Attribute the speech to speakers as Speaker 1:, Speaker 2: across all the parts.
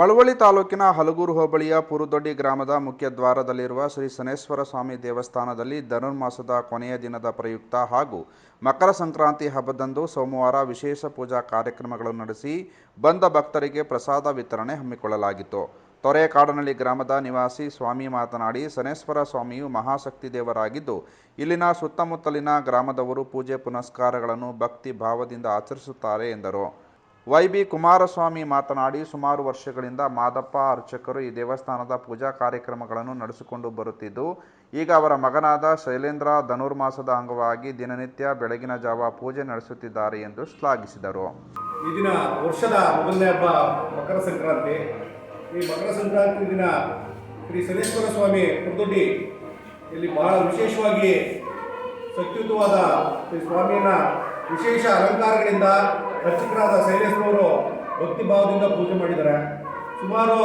Speaker 1: ಮಳವಳ್ಳಿ ತಾಲೂಕಿನ ಹಲಗೂರು ಹೋಬಳಿಯ ಪುರುದೊಡ್ಡಿ ಗ್ರಾಮದ ಮುಖ್ಯ ದ್ವಾರದಲ್ಲಿರುವ ಶ್ರೀ ಸನೇಶ್ವರ ಸ್ವಾಮಿ ದೇವಸ್ಥಾನದಲ್ಲಿ ಧನುರ್ಮಾಸದ ಕೊನೆಯ ದಿನದ ಪ್ರಯುಕ್ತ ಹಾಗೂ ಮಕರ ಸಂಕ್ರಾಂತಿ ಹಬ್ಬದಂದು ಸೋಮವಾರ ವಿಶೇಷ ಪೂಜಾ ಕಾರ್ಯಕ್ರಮಗಳನ್ನು ನಡೆಸಿ ಬಂದ ಭಕ್ತರಿಗೆ ಪ್ರಸಾದ ವಿತರಣೆ ಹಮ್ಮಿಕೊಳ್ಳಲಾಗಿತ್ತು. ತೊರೆಕಾಡನಹಳ್ಳಿ ಗ್ರಾಮದ ನಿವಾಸಿ ಸ್ವಾಮಿ ಮಾತನಾಡಿ ಸನೇಶ್ವರ ಸ್ವಾಮಿಯು ಮಹಾಶಕ್ತಿ ದೇವರಾಗಿದ್ದು, ಇಲ್ಲಿನ ಸುತ್ತಮುತ್ತಲಿನ ಗ್ರಾಮದವರು ಪೂಜೆ ಪುನಸ್ಕಾರಗಳನ್ನು ಭಕ್ತಿ ಭಾವದಿಂದ ಆಚರಿಸುತ್ತಾರೆ ಎಂದರು. ವೈ ಬಿ ಕುಮಾರಸ್ವಾಮಿ ಮಾತನಾಡಿ, ಸುಮಾರು ವರ್ಷಗಳಿಂದ ಮಾದಪ್ಪ ಅರ್ಚಕರು ಈ ದೇವಸ್ಥಾನದ ಪೂಜಾ ಕಾರ್ಯಕ್ರಮಗಳನ್ನು ನಡೆಸಿಕೊಂಡು ಬರುತ್ತಿದ್ದು, ಈಗ ಅವರ ಮಗನಾದ ಶೈಲೇಂದ್ರ ಧನುರ್ಮಾಸದ ಅಂಗವಾಗಿ ದಿನನಿತ್ಯ ಬೆಳಗಿನ ಜಾವ ಪೂಜೆ ನಡೆಸುತ್ತಿದ್ದಾರೆ ಎಂದು ಶ್ಲಾಘಿಸಿದರು.
Speaker 2: ಈ ದಿನ ವರ್ಷದ ಮೊದಲನೇ ಹಬ್ಬ ಮಕರ ಸಂಕ್ರಾಂತಿ. ಈ ಮಕರ ಸಂಕ್ರಾಂತಿ ದಿನ ಶ್ರೀ ಶನೇಶ್ವರ ಸ್ವಾಮಿ ಇಲ್ಲಿ ಬಹಳ ವಿಶೇಷವಾಗಿ ಶಕ್ತಿಯುತವಾದ ಶ್ರೀ ಸ್ವಾಮಿಯನ್ನ ವಿಶೇಷ ಅಲಂಕಾರಗಳಿಂದ ಅರ್ಚಕರಾದ ಶೈಲೇಶ್ವರವರು ಭಕ್ತಿ ಭಾವದಿಂದ ಪೂಜೆ ಮಾಡಿದ್ದಾರೆ. ಸುಮಾರು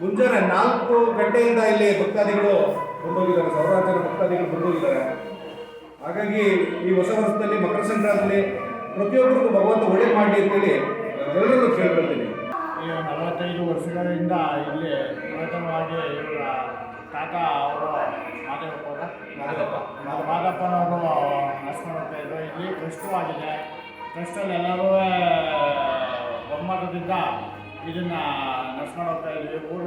Speaker 2: ಮುಂಜಾನೆ ನಾಲ್ಕು ಗಂಟೆಯಿಂದ ಇಲ್ಲಿ ಭಕ್ತಾದಿಗಳು ಬಂದೋಗಿದ್ದಾರೆ. ಸಾವಿರಾರು ಭಕ್ತಾದಿಗಳು ಬಂದೋಗಿದ್ದಾರೆ. ಹಾಗಾಗಿ ಈ ಹೊಸ ವರ್ಷದಲ್ಲಿ ಮಕರ ಸಂಕ್ರಾಂತಿಯಲ್ಲಿ ಪ್ರತಿಯೊಬ್ಬರಿಗೂ ಭಗವಂತ ಒಳ್ಳೆ ಮಾಡಿ ಅಂತೇಳಿ ಎಲ್ಲರಿಗೂ ಕೇಳ್ಕೊಳ್ತೀನಿ.
Speaker 3: ಈ ನಲವತ್ತೈದು ವರ್ಷಗಳಿಂದ ಇಲ್ಲಿ ಪ್ರಥಮವಾಗಿ ಇವರ ತಾತ. ಮಾದಪ್ಪನವರು ಇದ್ರು ಇಲ್ಲಿ ಟ್ರಸ್ಟು ಆಗಿದೆ ಟ್ರಸ್ಟಲ್ಲಿ ಎಲ್ಲರೂ ಒಮ್ಮತದಿಂದ ಇದನ್ನು ನಡೆಸ್ಕೊಂಡು ಹೋಗ್ತಾ ಇದ್ದೀವಿ ಊರು